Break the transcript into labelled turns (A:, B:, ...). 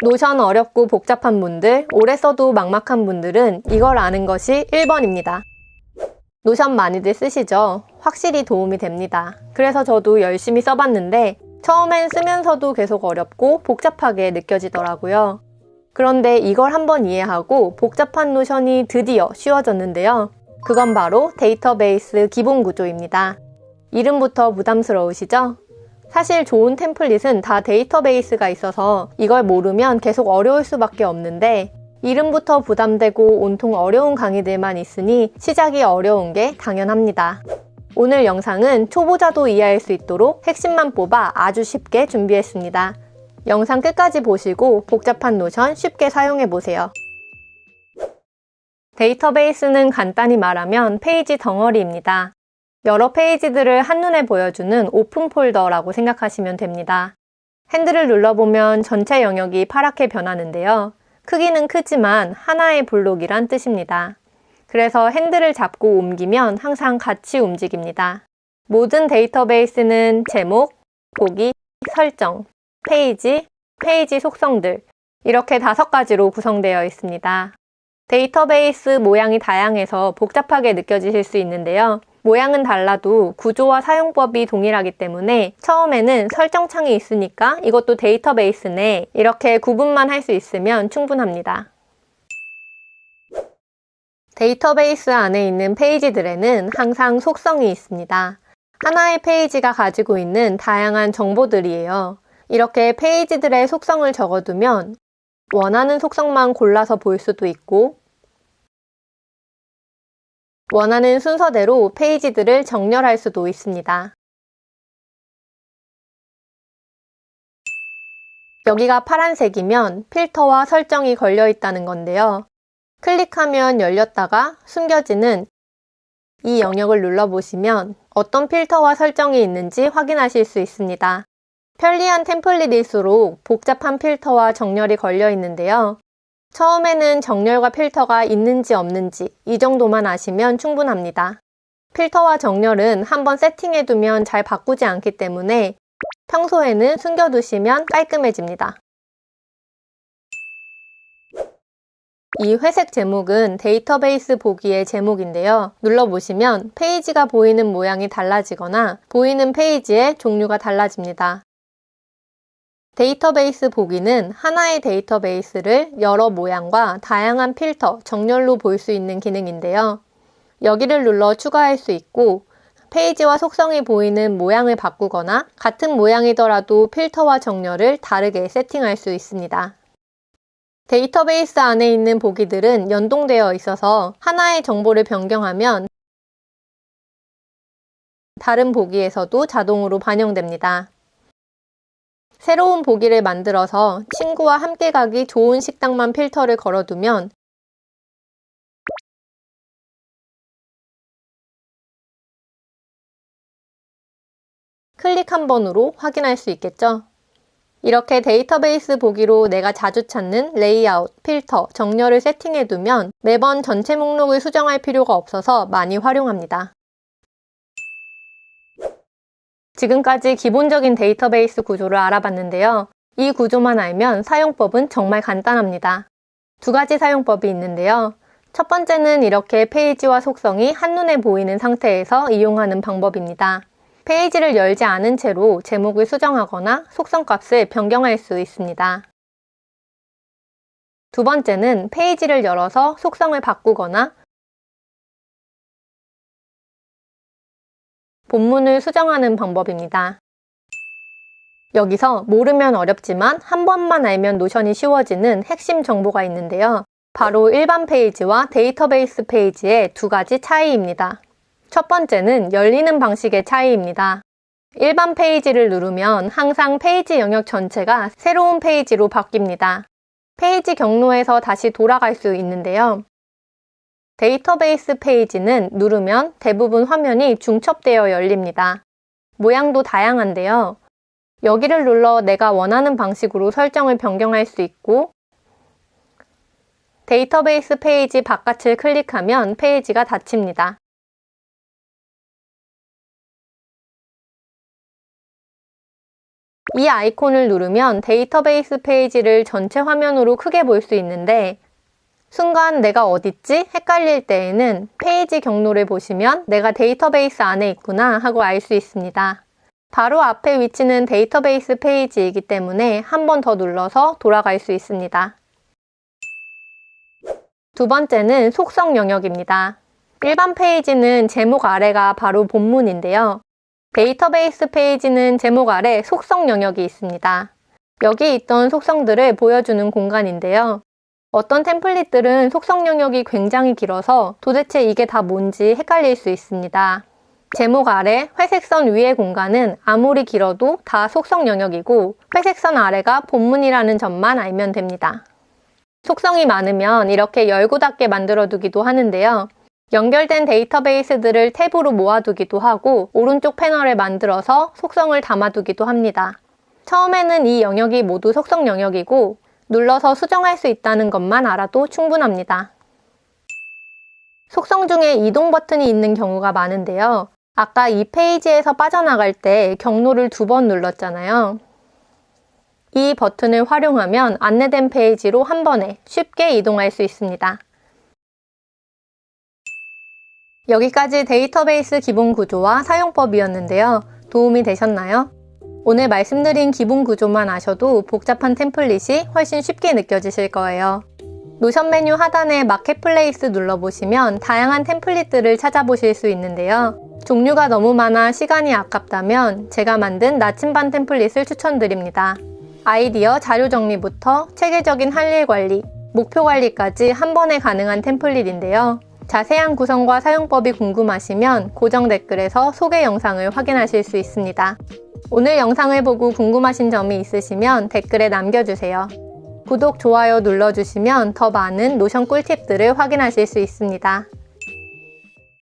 A: 노션 어렵고 복잡한 분들, 오래 써도 막막한 분들은 이걸 아는 것이 1번입니다. 노션 많이들 쓰시죠? 확실히 도움이 됩니다. 그래서 저도 열심히 써봤는데 처음엔 쓰면서도 계속 어렵고 복잡하게 느껴지더라고요. 그런데 이걸 한번 이해하고 복잡한 노션이 드디어 쉬워졌는데요. 그건 바로 데이터베이스 기본 구조입니다. 이름부터 부담스러우시죠? 사실 좋은 템플릿은 다 데이터베이스가 있어서 이걸 모르면 계속 어려울 수밖에 없는데 이름부터 부담되고 온통 어려운 강의들만 있으니 시작이 어려운 게 당연합니다. 오늘 영상은 초보자도 이해할 수 있도록 핵심만 뽑아 아주 쉽게 준비했습니다. 영상 끝까지 보시고 복잡한 노션 쉽게 사용해 보세요. 데이터베이스는 간단히 말하면 페이지 덩어리입니다. 여러 페이지들을 한눈에 보여주는 오픈 폴더라고 생각하시면 됩니다. 핸들을 눌러보면 전체 영역이 파랗게 변하는데요. 크기는 크지만 하나의 블록이란 뜻입니다. 그래서 핸들을 잡고 옮기면 항상 같이 움직입니다. 모든 데이터베이스는 제목, 보기, 설정, 페이지, 페이지 속성들 이렇게 다섯 가지로 구성되어 있습니다. 데이터베이스 모양이 다양해서 복잡하게 느껴지실 수 있는데요. 모양은 달라도 구조와 사용법이 동일하기 때문에 처음에는 설정창이 있으니까 이것도 데이터베이스네 이렇게 구분만 할 수 있으면 충분합니다. 데이터베이스 안에 있는 페이지들에는 항상 속성이 있습니다. 하나의 페이지가 가지고 있는 다양한 정보들이에요. 이렇게 페이지들의 속성을 적어두면 원하는 속성만 골라서 볼 수도 있고 원하는 순서대로 페이지들을 정렬할 수도 있습니다. 여기가 파란색이면 필터와 설정이 걸려 있다는 건데요. 클릭하면 열렸다가 숨겨지는 이 영역을 눌러보시면 어떤 필터와 설정이 있는지 확인하실 수 있습니다. 편리한 템플릿일수록 복잡한 필터와 정렬이 걸려 있는데요. 처음에는 정렬과 필터가 있는지 없는지 이 정도만 아시면 충분합니다. 필터와 정렬은 한번 세팅해두면 잘 바꾸지 않기 때문에 평소에는 숨겨두시면 깔끔해집니다. 이 회색 제목은 데이터베이스 보기의 제목인데요. 눌러보시면 페이지가 보이는 모양이 달라지거나 보이는 페이지의 종류가 달라집니다. 데이터베이스 보기는 하나의 데이터베이스를 여러 모양과 다양한 필터, 정렬로 볼 수 있는 기능인데요. 여기를 눌러 추가할 수 있고 페이지와 속성이 보이는 모양을 바꾸거나 같은 모양이더라도 필터와 정렬을 다르게 세팅할 수 있습니다. 데이터베이스 안에 있는 보기들은 연동되어 있어서 하나의 정보를 변경하면 다른 보기에서도 자동으로 반영됩니다. 새로운 보기를 만들어서 친구와 함께 가기 좋은 식당만 필터를 걸어두면 클릭 한 번으로 확인할 수 있겠죠? 이렇게 데이터베이스 보기로 내가 자주 찾는 레이아웃, 필터, 정렬을 세팅해 두면 매번 전체 목록을 수정할 필요가 없어서 많이 활용합니다. 지금까지 기본적인 데이터베이스 구조를 알아봤는데요. 이 구조만 알면 사용법은 정말 간단합니다. 두 가지 사용법이 있는데요. 첫 번째는 이렇게 페이지와 속성이 한눈에 보이는 상태에서 이용하는 방법입니다. 페이지를 열지 않은 채로 제목을 수정하거나 속성 값을 변경할 수 있습니다. 두 번째는 페이지를 열어서 속성을 바꾸거나 본문을 수정하는 방법입니다. 여기서 모르면 어렵지만 한 번만 알면 노션이 쉬워지는 핵심 정보가 있는데요. 바로 일반 페이지와 데이터베이스 페이지의 두 가지 차이입니다. 첫 번째는 열리는 방식의 차이입니다. 일반 페이지를 누르면 항상 페이지 영역 전체가 새로운 페이지로 바뀝니다. 페이지 경로에서 다시 돌아갈 수 있는데요. 데이터베이스 페이지는 누르면 대부분 화면이 중첩되어 열립니다. 모양도 다양한데요. 여기를 눌러 내가 원하는 방식으로 설정을 변경할 수 있고 데이터베이스 페이지 바깥을 클릭하면 페이지가 닫힙니다. 이 아이콘을 누르면 데이터베이스 페이지를 전체 화면으로 크게 볼 수 있는데 순간 내가 어딨지? 헷갈릴 때에는 페이지 경로를 보시면 내가 데이터베이스 안에 있구나 하고 알 수 있습니다. 바로 앞에 위치는 데이터베이스 페이지이기 때문에 한 번 더 눌러서 돌아갈 수 있습니다. 두 번째는 속성 영역입니다. 일반 페이지는 제목 아래가 바로 본문인데요. 데이터베이스 페이지는 제목 아래 속성 영역이 있습니다. 여기 있던 속성들을 보여주는 공간인데요. 어떤 템플릿들은 속성 영역이 굉장히 길어서 도대체 이게 다 뭔지 헷갈릴 수 있습니다. 제목 아래 회색 선 위의 공간은 아무리 길어도 다 속성 영역이고 회색 선 아래가 본문이라는 점만 알면 됩니다. 속성이 많으면 이렇게 열고 닫게 만들어 두기도 하는데요. 연결된 데이터베이스들을 탭으로 모아두기도 하고 오른쪽 패널에 만들어서 속성을 담아두기도 합니다. 처음에는 이 영역이 모두 속성 영역이고 눌러서 수정할 수 있다는 것만 알아도 충분합니다. 속성 중에 이동 버튼이 있는 경우가 많은데요. 아까 이 페이지에서 빠져나갈 때 경로를 두 번 눌렀잖아요. 이 버튼을 활용하면 안내된 페이지로 한 번에 쉽게 이동할 수 있습니다. 여기까지 데이터베이스 기본 구조와 사용법이었는데요. 도움이 되셨나요? 오늘 말씀드린 기본 구조만 아셔도 복잡한 템플릿이 훨씬 쉽게 느껴지실 거예요. 노션 메뉴 하단에 마켓플레이스 눌러보시면 다양한 템플릿들을 찾아보실 수 있는데요. 종류가 너무 많아 시간이 아깝다면 제가 만든 나침반 템플릿을 추천드립니다. 아이디어 자료 정리부터 체계적인 할 일 관리, 목표 관리까지 한 번에 가능한 템플릿인데요. 자세한 구성과 사용법이 궁금하시면 고정 댓글에서 소개 영상을 확인하실 수 있습니다. 오늘 영상을 보고 궁금하신 점이 있으시면 댓글에 남겨주세요. 구독, 좋아요 눌러주시면 더 많은 노션 꿀팁들을 확인하실 수 있습니다.